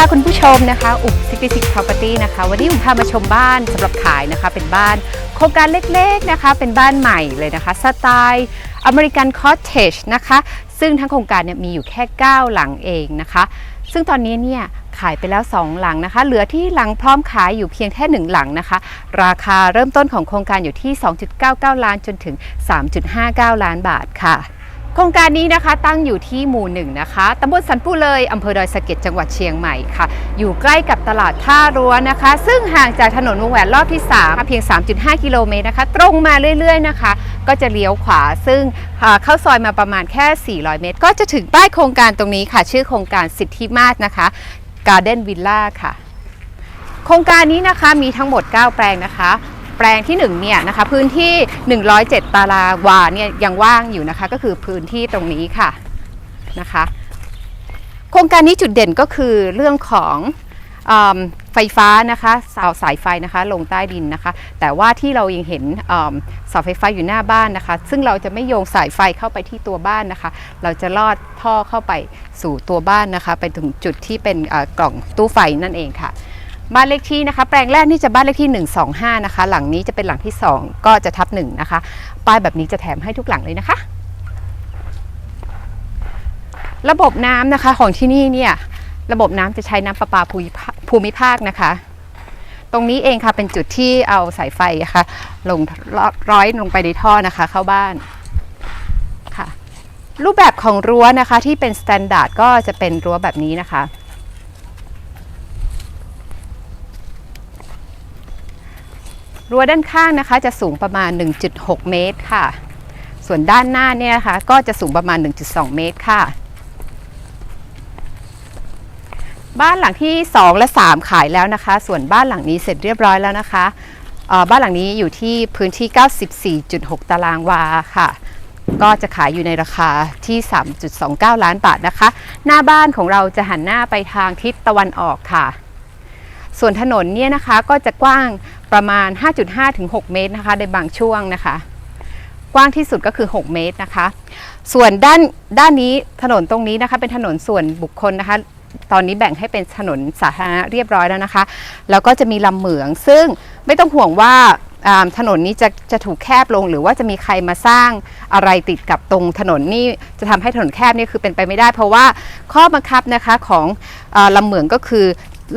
ค่ะคุณผู้ชมนะคะอุบ66 Property นะคะ วันนี้ผมพามาชมบ้านสำหรับขายนะคะ เป็นบ้านโครงการเล็กๆนะคะ เป็นบ้านใหม่เลยนะคะ สไตล์อเมริกันคอ t เทจนะคะ ซึ่งทั้งโครงการเนี่ยมีอยู่แค่ 9 หลังเองนะคะ ซึ่งตอนนี้เนี่ยขายไปแล้ว 2 หลังนะคะ เหลือที่หลังพร้อมขายอยู่เพียงแค่ 1 หลังนะคะ ราคาเริ่มต้นของโครงการอยู่ที่ 2.99 ล้านจนถึง 3.59 ล้านบาทค่ะ ครงการนี้นะคะตั้งอยู่ที่หมู่หนึ่งนะคะตำบลสันปูเลยอำเภอดอยสะเก็ดจังหวัดเชียงใหม่ค่ะ อยู่ใกล้กับตลาดท่ารั้วนะคะ ซึ่งห่างจากถนนวงแหวนรอบที่ 3 เพียง 3.5 กิโลเมตรนะคะ ตรงมาเรื่อยๆนะคะ ก็จะเลี้ยวขวาซึ่งเข้าซอยมาประมาณแค่ 400 เมตร ก็จะถึงป้ายโครงการตรงนี้ค่ะ ชื่อโครงการสิทธิมาศนะคะ Garden Villa ค่ะ โครงการนี้นะคะมีทั้งหมด 9 แปลงนะคะ แปลงที่1เนี่ยนะคะพื้นที่ 107 ตารางวาเนี่ยยังว่างอยู่นะคะ ก็คือพื้นที่ตรงนี้ค่ะนะคะ โครงการนี้จุดเด่นก็คือเรื่องของไฟฟ้านะคะเสาสายไฟนะคะลงใต้ดินนะคะ แต่ว่าที่เรายังเห็นเสาไฟฟ้าอยู่หน้าบ้านนะคะ ซึ่งเราจะไม่โยงสายไฟเข้าไปที่ตัวบ้านนะคะ เราจะลอดท่อเข้าไปสู่ตัวบ้านนะคะ ไปถึงจุดที่เป็นกล่องตู้ไฟนั่นเองค่ะ บ้านเลขที่นะคะ แปลงแรกนี่จะบ้านเลขที่ 125 นะคะ หลังนี้จะเป็นหลังที่ 2 ก็จะทับ1นะคะ ป้ายแบบนี้จะแถมให้ทุกหลังเลยนะคะ ระบบน้ำนะคะของที่นี่เนี่ยระบบน้ำจะใช้น้ำประปาภูมิภาคนะคะ ตรงนี้เองค่ะเป็นจุดที่เอาสายไฟอะค่ะลงร้อยลงไปในท่อนะคะ เข้าบ้านค่ะ รูปแบบของรั้วนะคะที่เป็นสแตนดาร์ดก็จะเป็นรั้วแบบนี้นะคะ รั้วด้านข้างนะคะจะสูงประมาณ 1.6 เมตรค่ะ ส่วนด้านหน้าเนี่ยนะคะก็จะสูงประมาณ 1.2 เมตรค่ะ บ้านหลังที่ 2 และ 3 ขายแล้วนะคะ ส่วนบ้านหลังนี้เสร็จเรียบร้อยแล้วนะคะบ้านหลังนี้อยู่ที่พื้นที่ 94.6 ตารางวาค่ะ ก็จะขายอยู่ในราคาที่ 3.29 ล้านบาทนะคะ หน้าบ้านของเราจะหันหน้าไปทางทิศตะวันออกค่ะ ส่วนถนนเนี่ยนะคะก็จะกว้าง ประมาณ 5.5ถึง6เมตรนะคะในบางช่วงนะคะ กว้างที่สุดก็คือ 6 เมตรนะคะ ส่วนด้านด้านนี้ถนนตรงนี้นะคะ เป็นถนนส่วนบุคคลนะคะ ตอนนี้แบ่งให้เป็นถนนสาธารณะเรียบร้อยแล้วนะคะ แล้วก็จะมีลำเหมือง ซึ่งไม่ต้องห่วงว่าถนนนี้จะจะถูกแคบลง หรือว่าจะมีใครมาสร้างอะไรติดกับตรงถนนนี่จะทำให้ถนนแคบนี่คือเป็นไปไม่ได้ เพราะว่าข้อบังคับนะคะของอลำเหมืองก็คือ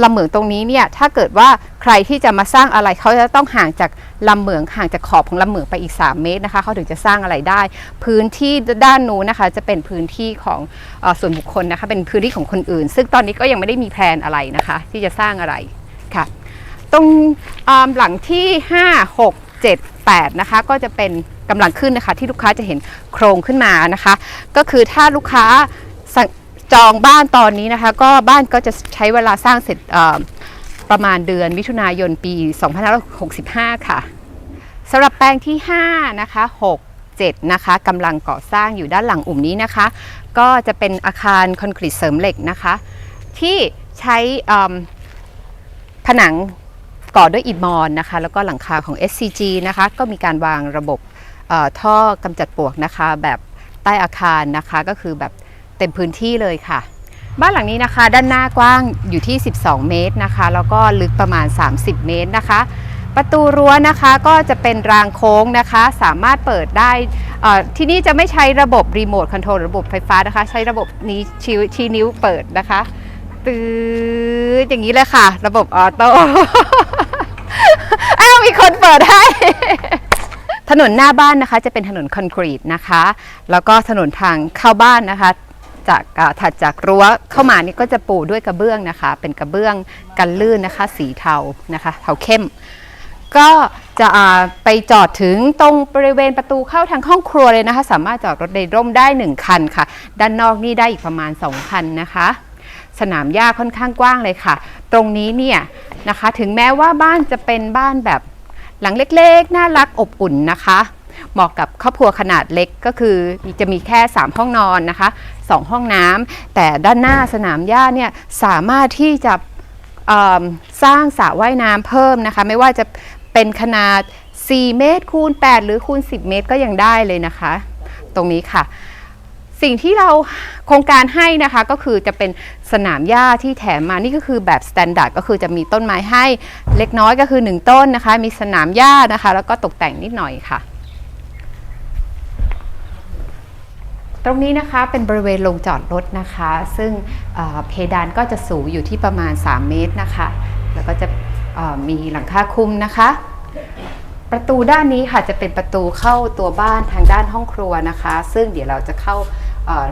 ลำเหมืองตรงนี้เนี่ยถ้าเกิดว่าใครที่จะมาสร้างอะไรเขาจะต้องห่างจากลำเหมืองห่างจากขอบของลำเหมืองไปอีก 3 เมตรนะคะเขาถึงจะสร้างอะไรได้ พื้นที่ด้านนู้นนะคะ จะเป็นพื้นที่ของอส่วนบุคคลนะคะ เป็นพื้นที่ของคนอื่น ซึ่งตอนนี้ก็ยังไม่ได้มีแพลนอะไรนะคะ ที่จะสร้างอะไรค่ะ ตรงหลังที่ 5 6 7 8นะคะก็จะเป็นกำลังขึ้นนะคะ ที่ลูกค้าจะเห็นโครงขึ้นมานะคะ ก็คือถ้าลูกค้า จองบ้านตอนนี้นะคะ ก็บ้านก็จะใช้เวลาสร้างเสร็จประมาณเดือนมิถุนายนปี 2565 ค่ะสำหรับแปลงที่ 5 นะคะ 6 7 นะคะกำลังก่อสร้างอยู่ด้านหลังอุ่มนี้นะคะ ก็จะเป็นอาคารคอนกรีตเสริมเหล็กนะคะ ที่ใช้ผนังก่อด้วยอิฐมอนนะคะ แล้วก็หลังคาของ SCG นะคะ ก็มีการวางระบบท่อกำจัดปลวกนะคะ แบบใต้อาคารนะคะก็คือแบบ เต็มพื้นที่เลยค่ะ บ้านหลังนี้นะคะ ด้านหน้ากว้างอยู่ที่ 12 เมตรนะคะ แล้วก็ลึกประมาณ 30 เมตรนะคะ ประตูรั้วนะคะก็จะเป็นรางโค้งนะคะ สามารถเปิดได้ที่นี่จะไม่ใช้ระบบรีโมทคอนโทรลระบบไฟฟ้านะคะ ใช้ระบบนี้ชี้ชี้นิ้วเปิดนะคะตืดอย่างนี้เลยค่ะ ระบบออโต้อ้าวมีคนเปิดให้ถนนหน้าบ้านนะคะจะเป็นถนนคอนกรีตนะคะ แล้วก็ถนนทางเข้าบ้านนะคะ จากถัดจากรั้วเข้ามานี่ก็จะปูด้วยกระเบื้องนะคะ เป็นกระเบื้องกันลื่นนะคะ สีเทานะคะเทาเข้ม ก็จะไปจอดถึงตรงบริเวณประตูเข้าทางห้องครัวเลยนะคะ สามารถจอดรถในร่มได้ 1 คันค่ะ ด้านนอกนี่ได้อีกประมาณ 2 คันนะคะสนามหญ้าค่อนข้างกว้างเลยค่ะ ตรงนี้เนี่ยนะคะ ถึงแม้ว่าบ้านจะเป็นบ้านแบบหลังเล็กๆ น่ารักอบอุ่นนะคะ เหมาะกับครอบครัวขนาดเล็กก็คือจะมีแค่ 3 ห้องนอนนะคะ 2 ห้องน้ำแต่ด้านหน้าสนามหญ้าเนี่ยสามารถที่จะสร้างสระว่ายน้ำเพิ่มนะคะ ไม่ว่าจะเป็นขนาด 4 เมตรคูณ 8 หรือคูณ 10 เมตรก็ยังได้เลยนะคะ ตรงนี้ค่ะ สิ่งที่เราโครงการให้นะคะก็คือจะเป็นสนามหญ้าที่แถมมานี่ก็คือแบบสแตนดาร์ดก็คือจะมีต้นไม้ให้เล็กน้อยก็คือ 1 ต้นนะคะ มีสนามหญ้านะคะ แล้วก็ตกแต่งนิดหน่อยค่ะ ตรงนี้นะคะเป็นบริเวณลงจอดรถนะคะ ซึ่งเพดานก็จะสูงอยู่ที่ประมาณ 3 เมตรนะคะ แล้วก็จะมีหลังคาคลุมนะคะ ประตูด้านนี้ค่ะจะเป็นประตูเข้าตัวบ้านทางด้านห้องครัวนะคะ ซึ่งเดี๋ยวเราจะเข้า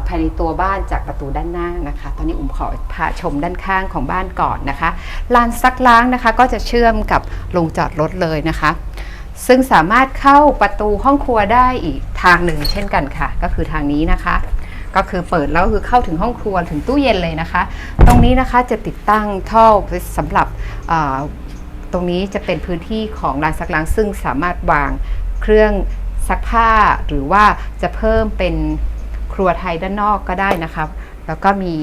ภายในตัวบ้านจากประตูด้านหน้านะคะ ตอนนี้อุ้มขอพาชมด้านข้างของบ้านก่อนนะคะลานซักล้างนะคะก็จะเชื่อมกับลงจอดรถเลยนะคะ ซึ่งสามารถเข้าประตูห้องครัวได้อีกทางหนึ่งเช่นกันค่ะ ก็คือทางนี้นะคะ ก็คือเปิดแล้วคือเข้าถึงห้องครัวถึงตู้เย็นเลยนะคะ ตรงนี้นะคะจะติดตั้งท่อสำหรับตรงนี้จะเป็นพื้นที่ของลานซักล้างซึ่งสามารถวางเครื่องซักผ้าหรือว่าจะเพิ่มเป็นครัวไทยด้านนอกก็ได้นะครับแล้วก็มี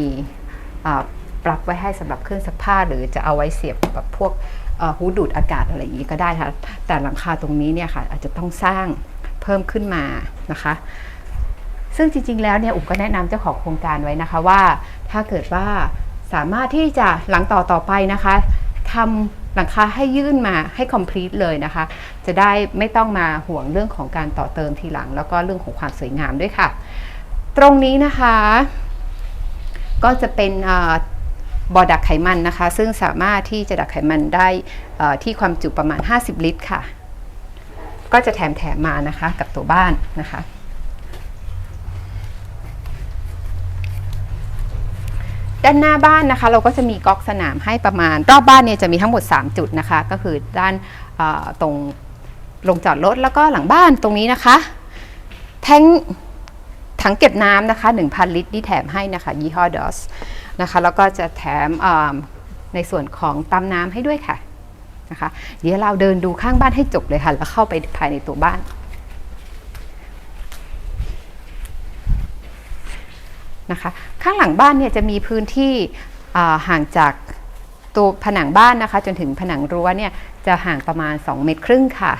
ปลั๊กไว้ให้สำหรับเครื่องซักผ้าหรือจะเอาไว้เสียบแบบพวก เอ่อฮูดดูดอากาศอะไรอย่างนี้ก็ได้ค่ะแต่หลังคาตรงนี้เนี่ยค่ะอาจจะต้องสร้างเพิ่มขึ้นมานะคะ ซึ่งจริงๆแล้วเนี่ยอุ๋มก็แนะนำเจ้าของโครงการไว้นะคะว่า ถ้าเกิดว่าสามารถที่จะหลังต่อต่อไปนะคะทำหลังคาให้ยื่นมาให้ complete เลยนะคะ จะได้ไม่ต้องมาห่วงเรื่องของการต่อเติมทีหลัง แล้วก็เรื่องของความสวยงามด้วยค่ะ ตรงนี้นะคะ ก็จะเป็นอ่อ บอดักไขมันนะคะ ซึ่งสามารถที่จะดักไขมันได้ที่ความจุประมาณ 50 ลิตรค่ะ ก็จะแถมแถมมานะคะกับตัวบ้านนะคะ ด้านหน้าบ้านนะคะ เราก็จะมีก๊อกสนามให้ประมาณ รอบบ้านเนี่ยจะมีทั้งหมด 3 จุดนะคะ ก็คือด้านตรงลงจอดรถแล้วก็หลังบ้านตรงนี้นะคะ แทง ถังเก็บน้ำนะคะ 1,000 ลิตรที่แถมให้นะคะ ยี่ห้อดอสนะคะแล้วก็จะแถมในส่วนของตำน้ำให้ด้วยค่ะนะคะเดี๋ยวเราเดินดูข้างบ้านให้จบเลยค่ะ แล้วเข้าไปภายในตัวบ้านนะคะข้างหลังบ้านเนี่ยจะมีพื้นที่ห่างจากตัวผนังบ้านนะคะ จนถึงผนังรั้วเนี่ยจะห่างประมาณ 2 เมตรครึ่งค่ะ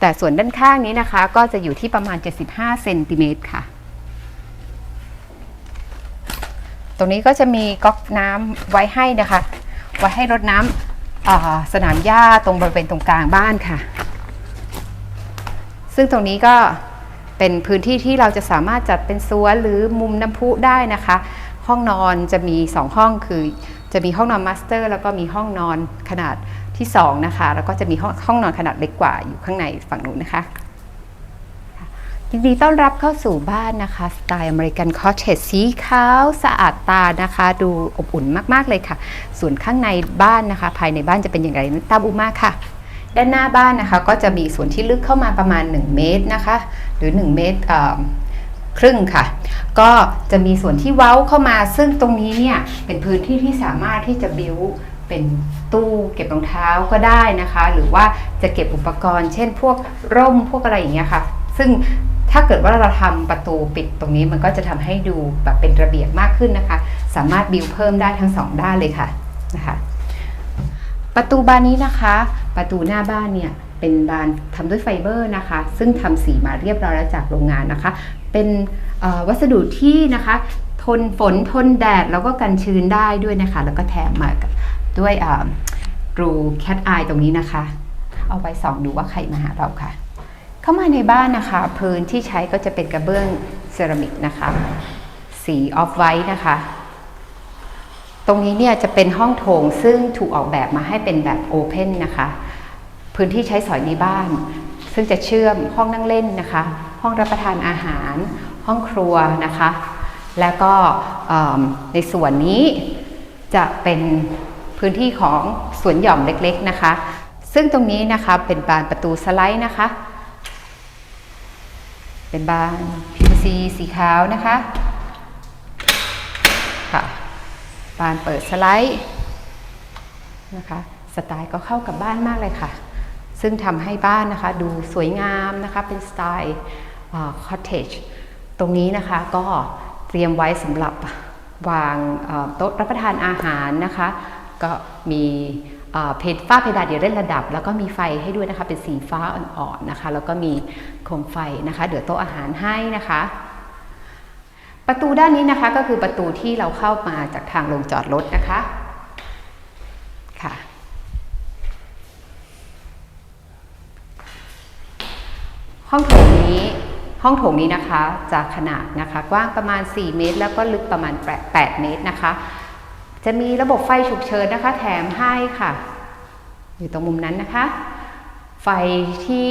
แต่ส่วนด้านข้างนี้นะคะ ก็จะอยู่ที่ประมาณ 75เซนติเมตรค่ะ ตรงนี้ก็จะมีก๊อกน้ำไว้ให้นะคะ ไว้ให้รดน้ำสนามหญ้าตรงบริเวณตรงกลางบ้านค่ะ ซึ่งตรงนี้ก็เป็นพื้นที่ที่เราจะสามารถจัดเป็นสวนหรือมุมน้ำพุได้นะคะ ห้องนอนจะมี 2 ห้องคือจะมีห้องนอนมาสเตอร์ แล้วก็มีห้องนอนขนาด ที่2นะคะแล้วก็จะมีห้องห้องนอนขนาดเล็กกว่าอยู่ข้างในฝั่งนู้นนะคะยินดีต้อนรับเข้าสู่บ้านนะคะสไตล์อเมริกันคอเทจสีขาวสะอาดตานะคะ ดูอบอุ่นมากๆเลยค่ะ ส่วนข้างในบ้านนะคะ ภายในบ้านจะเป็นอย่างไรตามอุมาค่ะ ด้านหน้าบ้านนะคะ ก็จะมีส่วนที่ลึกเข้ามาประมาณ 1 เมตรนะคะ หรือ 1 เมตรเอ่อครึ่งค่ะ ก็จะมีส่วนที่เว้าเข้ามา ซึ่งตรงนี้เนี่ยเป็นพื้นที่ที่สามารถที่จะบิวเป็น ตู้เก็บรองเท้าก็ได้นะคะ หรือว่าจะเก็บอุปกรณ์ เช่นพวกร่มพวกอะไรอย่างเงี้ยค่ะ ซึ่งถ้าเกิดว่าเราทำประตูปิดตรงนี้มันก็จะทำให้ดูแบบเป็นระเบียบมากขึ้นนะคะ สามารถบิวเพิ่มได้ทั้งสองด้านเลยค่ะนะคะ ประตูบานนี้นะคะ ประตูหน้าบ้านเนี่ยเป็นบานทำด้วยไฟเบอร์นะคะ ซึ่งทำสีมาเรียบร้อยแล้วจากโรงงานนะคะ เป็นวัสดุที่นะคะ ทนฝนทนแดดแล้วก็กันชื้นได้ด้วยนะคะ แล้วก็แถมมา ด้วยรูแคทอายตรงนี้นะคะ เอาไว้ส่องดูว่าใครมาหาเราค่ะ เข้ามาในบ้านนะคะ พื้นที่ใช้ก็จะเป็นกระเบื้องเซรามิกนะคะ สีออฟไวท์นะคะ ตรงนี้เนี่ยจะเป็นห้องโถงซึ่งถูกออกแบบมาให้เป็นแบบโอเพนนะคะ พื้นที่ใช้สอยในบ้าน ซึ่งจะเชื่อมห้องนั่งเล่นนะคะ ห้องรับประทานอาหาร ห้องครัวนะคะ แล้วก็ในส่วนนี้จะเป็น พื้นที่ของสวนหย่อมเล็กๆนะคะ ซึ่งตรงนี้นะคะเป็นบานประตูสไลด์นะคะ เป็นบาน PVC สีขาวนะคะค่ะบานเปิดสไลด์นะคะสไตล์ก็เข้ากับบ้านมากเลยค่ะ ซึ่งทำให้บ้านนะคะดูสวยงามนะคะเป็นสไตล์คอ t เทจตรงนี้นะคะก็เตรียมไว้สำหรับวางโต๊ะรับประทานอาหารนะคะ ก็มีเพดฝ้าเพดานเดี๋ยวเล่นระดับ แล้วก็มีไฟให้ด้วยนะคะเป็นสีฟ้าอ่อนๆนะคะ แล้วก็มีโคมไฟนะคะเดี๋ยวโต๊ะอาหารให้นะคะ ประตูด้านนี้นะคะก็คือประตูที่เราเข้ามาจากทางลงจอดรถนะคะค่ะห้องโถงนี้ห้องโถงนี้นะคะจะขนาดนะคะ กว้างประมาณ 4 เมตร แล้วก็ลึกประมาณ 8 เมตรนะคะ จะมีระบบไฟฉุกเฉินนะคะ แถมให้ค่ะ อยู่ตรงมุมนั้นนะคะ ไฟที่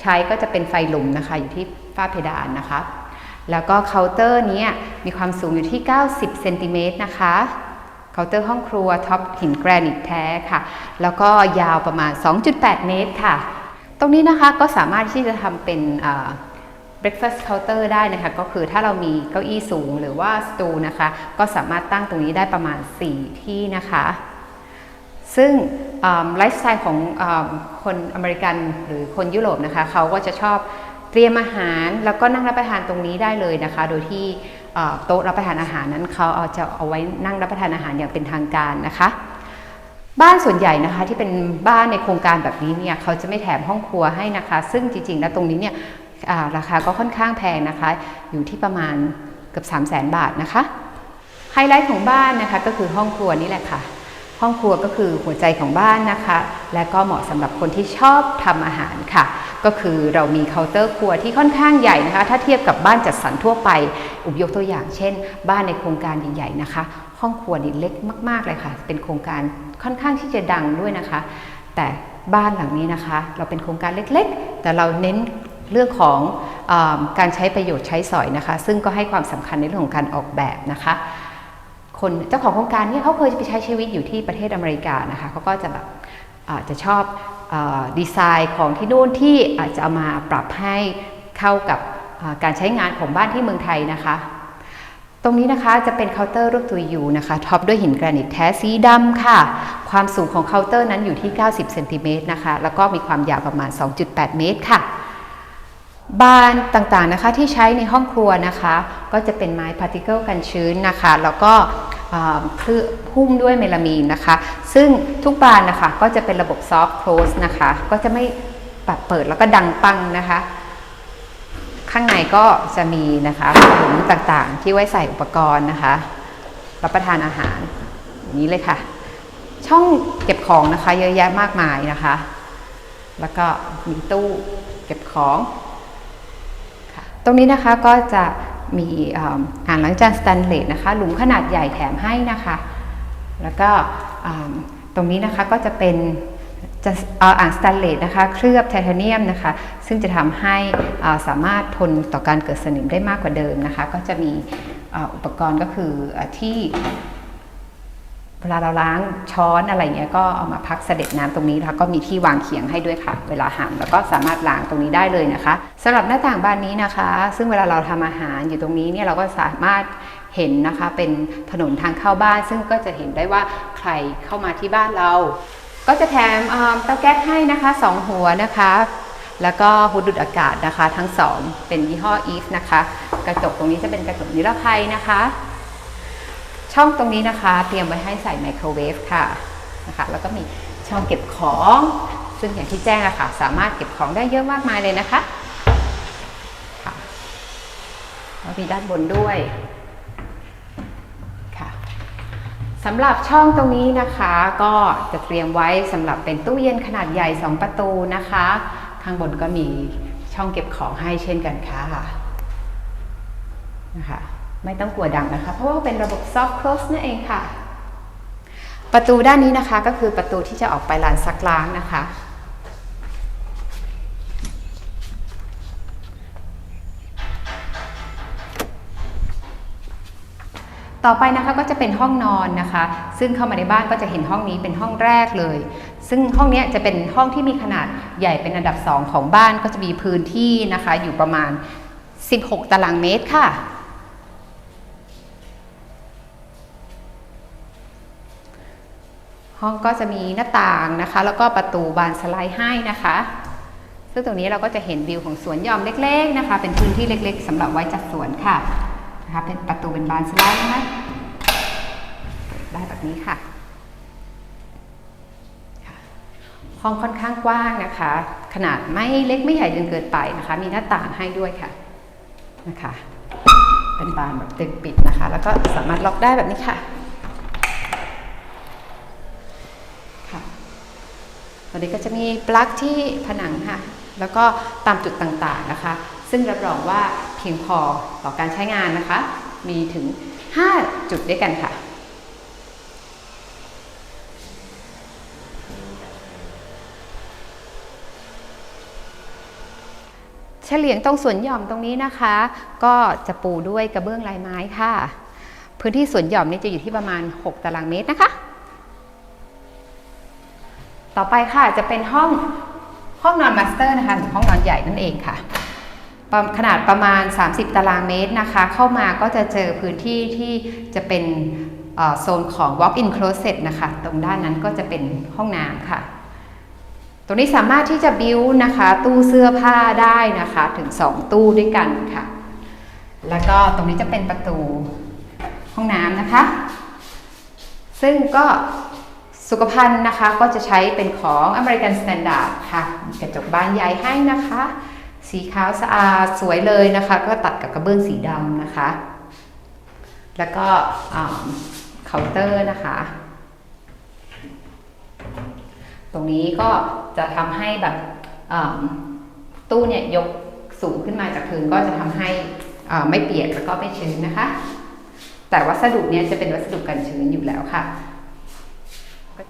ใช้ก็จะเป็นไฟหลุมนะคะ อยู่ที่ฝ้าเพดานนะคะ แล้วก็เคาน์เตอร์นี้มีความสูงอยู่ที่ 90 เซนติเมตรนะคะเคาน์เตอร์ห้องครัวท็อปหินแกรนิตแท้ค่ะ แล้วก็ยาวประมาณ 2.8 เมตรค่ะ ตรงนี้นะคะก็สามารถที่จะทำเป็น breakfast counter ได้นะคะก็คือถ้าเรามีเก้าอี้สูงหรือว่าสตูนะคะ ก็สามารถตั้งตรงนี้ได้ประมาณ 4 ที่นะคะ ซึ่งไลฟ์สไตล์ของอคนอเมริกันหรือคนยุโรปนะคะเขาก็จะชอบเตรียมอาหารแล้วก็นั่งรับประทานตรงนี้ได้เลยนะคะ โดยที่โต๊ะรับประทานอาหารนั้นเขาเอาจะเอาไว้นั่งรับประทานอาหารอย่างเป็นทางการนะคะบ้านส่วนใหญ่นะคะที่เป็นบ้านในโครงการแบบนี้เนี่ยเขาจะไม่แถมห้องครัวให้นะคะ ซึ่งจริงๆแล้วตรงนี้เนี่ย ราคาก็ค่อนข้างแพงนะคะ อยู่ที่ประมาณเกือบ 3 0 0 0 0 0 บาทนะคะ ไฮไลท์ของบ้านนะคะก็คือห้องครัวนี่แหละค่ะ ห้องครัวก็คือหัวใจของบ้านนะคะ และก็เหมาะสำหรับคนที่ชอบทำอาหารค่ะ ก็คือเรามีเคาน์เตอร์ครัวที่ค่อนข้างใหญ่นะคะ ถ้าเทียบกับบ้านจัดสรรทั่วไป อุบยกตัวอย่างเช่น บ้านในโครงการใหญ่ๆนะคะ ห้องครัวนี่เล็กมาก ๆเลยค่ะ เป็นโครงการค่อนข้างที่จะดังด้วยนะคะ แต่บ้านหลังนี้นะคะ เราเป็นโครงการเล็กๆ แต่เราเน้น เรื่องของอการใช้ประโยชน์ใช้สอยนะคะ ซึ่งก็ให้ความสำคัญในเรื่องของการออกแบบนะคะคนเจ้าของโครงการเนี่ยเขาเคยไปใช้ชีวิตอยู่ที่ประเทศอเมริกานะคะเขาก็จะแบบจะชอบอดีไซน์ของที่นู่นที่อาจจะเอามาปรับให้เข้ากับการใช้งานของบ้านที่เมืองไทยนะคะ ตรงนี้นะคะจะเป็นเคาน์เตอร์รูปตัวยูนะคะท็อปด้วยหินแกรนิตแท้สีดำค่ะ ความสูงของเคาน์เตอร์นั้นอยู่ที่ 90 เซนติเมตรนะคะ แล้วก็มีความยาวประมาณ 2.8 เมตรค่ะ บานต่างๆนะคะที่ใช้ในห้องครัวนะคะ ก็จะเป็นไม้พาร์ติเคิลกันชื้นนะคะ แล้วก็คือหุ้มด้วยเมลามีนนะคะ ซึ่งทุกบานนะคะก็จะเป็นระบบซอฟต์โคลสนะคะ ก็จะไม่แบบเปิดแล้วก็ดังปังนะคะ ข้างในก็จะมีนะคะถุงต่างๆ ที่ไว้ใส่อุปกรณ์นะคะรับประทานอาหารอย่างนี้เลยค่ะ ช่องเก็บของนะคะ เยอะแยะมากมายนะคะ แล้วก็มีตู้เก็บของ รงนี้นะคะก็จะมีอ่างล้างจานสแตนเลสนะคะหลุมขนาดใหญ่แถมให้นะคะ แล้วก็ตรงนี้นะคะก็จะเป็นจะเอาอ่างสแตนเลสนะคะเคลือบไทเทเนียมนะคะ ซึ่งจะทำให้สามารถทนต่อการเกิดสนิมได้มากกว่าเดิมนะคะ ก็จะมีอุปกรณ์ก็คืออที่ เวลาเราล้างช้อนอะไรเงี้ยก็เอามาพักเสด็จน้ำตรงนี้แล้วก็มีที่วางเขียงให้ด้วยค่ะ เวลาหั่นแล้วก็สามารถล้างตรงนี้ได้เลยนะคะสำหรับหน้าต่างบานนี้นะคะ ซึ่งเวลาเราทำอาหารอยู่ตรงนี้เนี่ยเราก็สามารถเห็นนะคะเป็นถนนทางเข้าบ้าน ซึ่งก็จะเห็นได้ว่าใครเข้ามาที่บ้านเรา ก็จะแถมเตาแก๊สให้นะคะสองหัวนะคะแล้วก็ฮูดดูดอากาศนะคะ ทั้งสองเป็นยี่ห้อ Eve นะคะ กระจกตรงนี้จะเป็นกระจกนิรภัยนะคะ ช่องตรงนี้นะคะ เตรียมไว้ให้ใส่ไมโครเวฟค่ะนะคะแล้วก็มีช่องเก็บของ ซึ่งอย่างที่แจ้งอะค่ะ สามารถเก็บของได้เยอะมากมายเลยนะคะค่ะแล้วมีด้านบนด้วยค่ะสำหรับช่องตรงนี้นะคะ ก็จะเตรียมไว้สำหรับเป็นตู้เย็นขนาดใหญ่ 2 ประตูนะคะ ข้างบนก็มีช่องเก็บของให้เช่นกันค่ะนะคะ ไม่ต้องกลัวดังนะคะ เพราะว่าเป็นระบบ soft close นั่นเองค่ะ ประตูด้านนี้นะคะก็คือประตูที่จะออกไปลานซักล้างนะคะ ต่อไปนะคะก็จะเป็นห้องนอนนะคะ ซึ่งเข้ามาในบ้านก็จะเห็นห้องนี้เป็นห้องแรกเลย ซึ่งห้องนี้จะเป็นห้องที่มีขนาดใหญ่เป็นอันดับสองของบ้านก็จะมีพื้นที่นะคะ อยู่ประมาณ 16 ตารางเมตรค่ะ ห้องก็จะมีหน้าต่างนะคะ แล้วก็ประตูบานสไลด์ให้นะคะ ซึ่งตรงนี้เราก็จะเห็นวิวของสวนหย่อมเล็ก ๆนะคะ เป็นพื้นที่เล็ก ๆสำหรับไว้จัดสวนค่ะนะคะเป็นประตูเป็นบานสไลด์นะคะเปิดได้แบบนี้ค่ะ ห้องค่อนข้างกว้างนะคะ ขนาดไม่เล็กไม่ใหญ่จนเกินไปนะคะ มีหน้าต่างให้ด้วยค่ะนะคะ เป็นบานแบบเต็มปิดนะคะ แล้วก็สามารถล็อกได้แบบนี้ค่ะ ตอนนี้ก็จะมีปลั๊กที่ผนังค่ะ แล้วก็ตามจุดต่างๆนะคะ ซึ่งรับรองว่าเพียงพอต่อการใช้งานนะคะ มีถึง 5 จุดด้วยกันค่ะเฉลียงตรงสวนหย่อมตรงนี้นะคะ ก็จะปูด้วยกระเบื้องลายไม้ค่ะ พื้นที่สวนหย่อมนี่จะอยู่ที่ประมาณ 6 ตารางเมตรนะคะ ต่อไปค่ะจะเป็นห้องห้องนอนมาสเตอร์นะคะหรือห้องนอนใหญ่นั่นเองค่ะ ขนาดประมาณ 30 ตารางเมตรนะคะ เข้ามาก็จะเจอพื้นที่ที่จะเป็นโซนของ walk-in closet นะคะ ตรงด้านนั้นก็จะเป็นห้องน้ำค่ะ ตรงนี้สามารถที่จะบิวนะคะ ตู้เสื้อผ้าได้นะคะถึง 2 ตู้ด้วยกันค่ะ แล้วก็ตรงนี้จะเป็นประตูห้องน้ำนะคะ ซึ่งก็ สุขภัณฑ์นะคะก็จะใช้เป็นของ American Standard ค่ะกระจกบานใหญ่ให้นะคะ สีขาวสะอาดสวยเลยนะคะ ก็ตัดกับกระเบื้องสีดำนะคะ แล้วก็เคาน์เตอร์นะคะ ตรงนี้ก็จะทำให้แบบตู้เนี่ยยกสูงขึ้นมาจากพื้นก็จะทำให้ไม่เปียกแล้วก็ไม่ชื้นนะคะ แต่วัสดุเนี่ยจะเป็นวัสดุกันชื้นอยู่แล้วค่ะ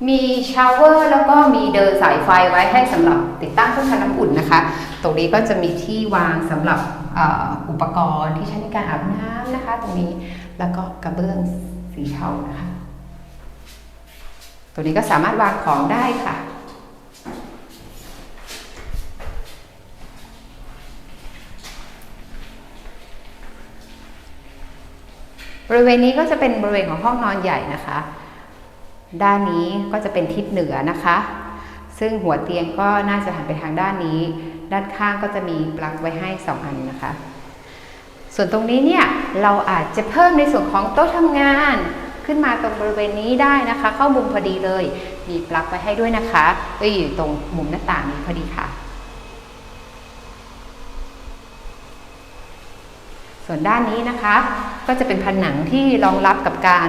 มีชาวเวอร์แล้วก็มีเดินสายไฟไว้ให้สำหรับติดตั้งเครื่องทำน้ำอุ่นนะคะ ตรงนี้ก็จะมีที่วางสำหรับอ,อุปกรณ์ที่ใช้ในการอาบน้ำนะคะ ตรงนี้แล้วก็กระเบื้องสีเทานะคะตัวนี้ก็สามารถวางของได้ค่ะบริเวณนี้ก็จะเป็นบริเวณของห้องนอนใหญ่นะคะ ด้านนี้ก็จะเป็นทิศเหนือนะคะ ซึ่งหัวเตียงก็น่าจะหันไปทางด้านนี้ ด้านข้างก็จะมีปลั๊กไว้ให้ 2 อันนะคะ ส่วนตรงนี้เนี่ยเราอาจจะเพิ่มในส่วนของโต๊ะทำงานขึ้นมาตรงบริเวณนี้ได้นะคะ เข้ามุมพอดีเลย มีปลั๊กไว้ให้ด้วยนะคะก็อยู่ตรงมุมหน้าต่างนี้พอดีค่ะ ส่วนด้านนี้นะคะ ก็จะเป็นผนังที่รองรับกับการ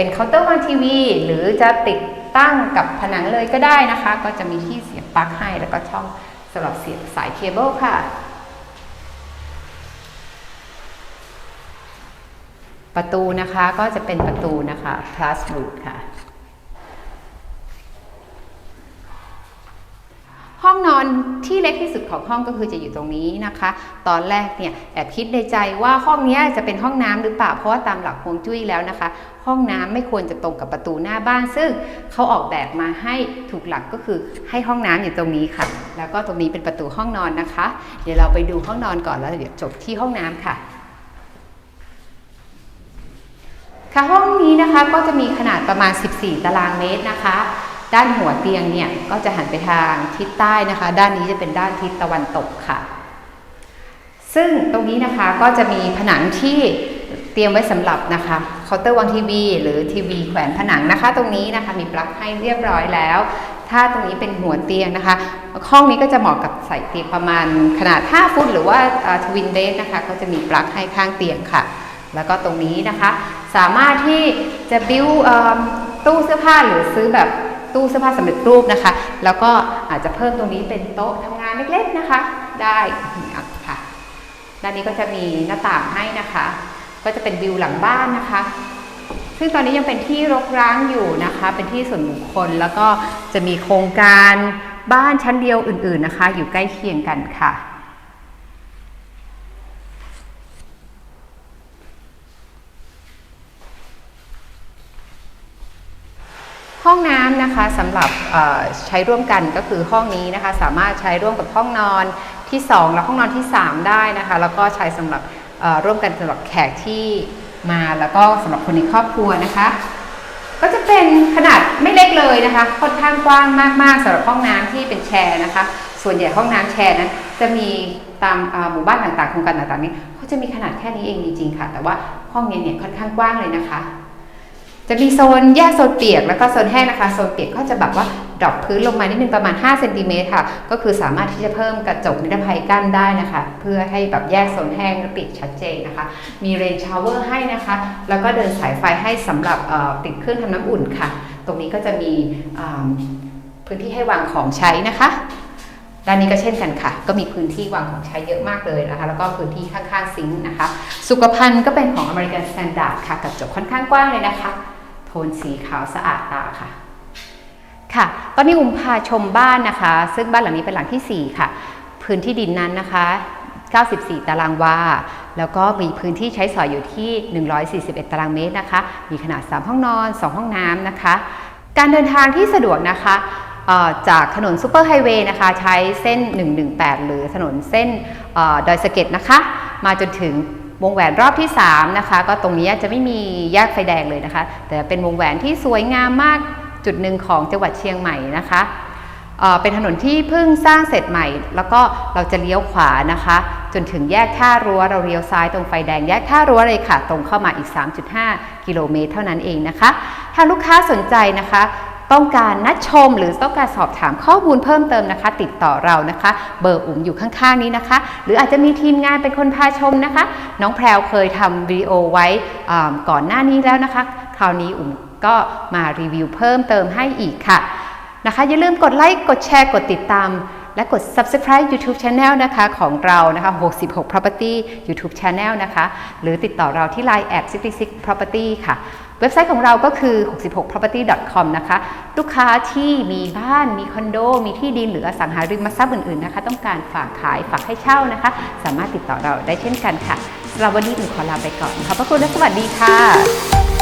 เป็นเคาน์เตอร์วางทีวี หรือจะติดตั้งกับผนังเลยก็ได้นะคะ ก็จะมีที่เสียบปลั๊กให้แล้วก็ช่องสำหรับเสียบสายเคเบิลค่ะ ประตูนะคะก็จะเป็นประตูนะคะ plus root ค่ะ ห้องนอนที่เล็กที่สุดของห้องก็คือจะอยู่ตรงนี้นะคะ ตอนแรกเนี่ยแอบคิดในใจว่าห้องนี้จะเป็นห้องน้ำหรือเปล่า เพราะว่าตามหลักฮวงจุ้ยแล้วนะคะ ห้องน้ำไม่ควรจะตรงกับประตูหน้าบ้าน ซึ่งเขาออกแบบมาให้ถูกหลักก็คือให้ห้องน้ำอยู่ตรงนี้ค่ะ แล้วก็ตรงนี้เป็นประตูห้องนอนนะคะ เดี๋ยวเราไปดูห้องนอนก่อนแล้วเดี๋ยวจบที่ห้องน้ำค่ะค่ะห้องนี้นะคะก็จะมีขนาดประมาณ 14 ตารางเมตรนะคะ ด้านหัวเตียงเนี่ยก็จะหันไปทางทิศใต้นะคะ ด้านนี้จะเป็นด้านทิศตะวันตกค่ะ ซึ่งตรงนี้นะคะก็จะมีผนังที่เตรียมไว้สำหรับนะคะเคาน์เตอร์วางทีวี หรือทีวีแขวนผนังนะคะ ตรงนี้นะคะมีปลั๊กให้เรียบร้อยแล้ว ถ้าตรงนี้เป็นหัวเตียงนะคะ ห้องนี้ก็จะเหมาะกับใส่เตียงประมาณขนาด 5 ฟุต หรือว่าทวินเบดนะคะก็จะมีปลั๊กให้ข้างเตียงค่ะ แล้วก็ตรงนี้นะคะ สามารถที่จะบิ้วตู้เสื้อผ้าหรือซื้อแบบ ตู้เสื้อผ้าสำเร็จรูปนะคะ แล้วก็อาจจะเพิ่มตรงนี้เป็นโต๊ะทำงานเล็กๆนะคะ ได้ค่ะด้านนี้ก็จะมีหน้าต่างให้นะคะ ก็จะเป็นวิวหลังบ้านนะคะ ซึ่งตอนนี้ยังเป็นที่รกร้างอยู่นะคะ เป็นที่ส่วนบุคคลแล้วก็จะมีโครงการบ้านชั้นเดียวอื่น ๆนะคะ อยู่ใกล้เคียงกันค่ะ ห้องน้ำนะคะ สำหรับใช้ร่วมกันก็คือห้องนี้นะคะ สามารถใช้ร่วมกับห้องนอนที่ 2 และห้องนอนที่ 3 ได้นะคะ แล้วก็ใช้สำหรับร่วมกันสำหรับแขกที่มาแล้วก็สำหรับคนในครอบครัวนะคะ ก็จะเป็นขนาดไม่เล็กเลยนะคะค่อนข้างกว้างมากๆสำหรับห้องน้ำที่เป็นแชร์นะคะ ส่วนใหญ่ห้องน้ำแชร์นั้นจะมีตามหมู่บ้านต่างๆโครงการต่างๆนี้เขาจะมีขนาดแค่นี้เองจริงๆค่ะ แต่ว่าห้องนี้เนี่ยค่อนข้างกว้างเลยนะคะ จะมีโซนแยกโซนเปียกแล้วก็โซนแห้งนะคะ โซนเปียกก็จะแบบว่าดรอปพื้นลงมานิดนึงประมาณ5เซนติเมตรค่ะ ก็คือสามารถที่จะเพิ่มกระจกนิรภัยกั้นได้นะคะ เพื่อให้แบบแยกโซนแห้งและปิดชัดเจนนะคะ มีเรนชาวเวอร์ให้นะคะ แล้วก็เดินสายไฟให้สำหรับติดเครื่องทำน้ำอุ่นค่ะ ตรงนี้ก็จะมีพื้นที่ให้วางของใช้นะคะด้านนี้ก็เช่นกันค่ะ ก็มีพื้นที่วางของใช้เยอะมากเลยนะคะ แล้วก็พื้นที่ข้างๆซิงค์นะคะ สุขภัณฑ์ก็เป็นของ American Standard ค่ะกระจกค่อนข้างกว้างเลยนะคะ โทนสีขาวสะอาดตาค่ะ ค่ะ ตอนนี้อุ้มพาชมบ้านนะคะ ซึ่งบ้านหลังนี้เป็นหลังทีสี่ 4 ค่ะ พื้นที่ดินนั้นนะคะ 94 ตารางวา แล้วก็มีพื้นที่ใช้สอยอยู่ที่ 141 ตารางเมตรนะคะ มีขนาด 3 ห้องนอน 2 ห้องน้ำนะคะ การเดินทางที่สะดวกนะคะจากถนนซูเปอร์ไฮเวย์นะคะใช้เส้น 118 หรือถนนเส้นออดอยสะเก็ดนะคะ มาจนถึง วงแหวนรอบที่3นะคะก็ตรงนี้จะไม่มีแยกไฟแดงเลยนะคะ แต่เป็นวงแหวนที่สวยงามมากจุดหนึ่งของจังหวัดเชียงใหม่นะคะเเป็นถนนที่เพิ่งสร้างเสร็จใหม่ แล้วก็เราจะเลี้ยวขวานะคะ จนถึงแยกท่ารั้วเราเลี้ยวซ้ายตรงไฟแดงแยกท่ารั้วเลยค่ะ ตรงเข้ามาอีก 3.5 กิโลเมตรเท่านั้นเองนะคะ ถ้าลูกค้าสนใจนะคะ ต้องการนัดชม หรือต้องการสอบถามข้อมูลเพิ่มเติมนะคะ ติดต่อเรานะคะ เบอร์อุ่มอยู่ข้างๆนี้นะคะ หรืออาจจะมีทีมงานเป็นคนพาชมนะคะ น้องแพรวเคยทำวิดีโอไว้ก่อนหน้านี้แล้วนะคะ คราวนี้อุ่มก็มารีวิวเพิ่มเติมให้อีกค่ะนะคะอย่าลืมกดไลค์กดแชร์กดติดตามและกด subscribe YouTube Channel นะคะของเรานะคะ66 Property YouTube Channel นะคะ หรือติดต่อเราที่ Line at 66 Property ค่ะ เว็บไซต์ของเราก็คือ 66property.com นะคะ ลูกค้าที่มีบ้าน มีคอนโด มีที่ดินหรืออสังหาริมทรัพย์อื่นๆนะคะ ต้องการฝากขายฝากให้เช่านะคะ สามารถติดต่อเราได้เช่นกันค่ะสำหรับวันนี้หนูขอลาไปก่อนขอบพระคุณและสวัสดีค่ะ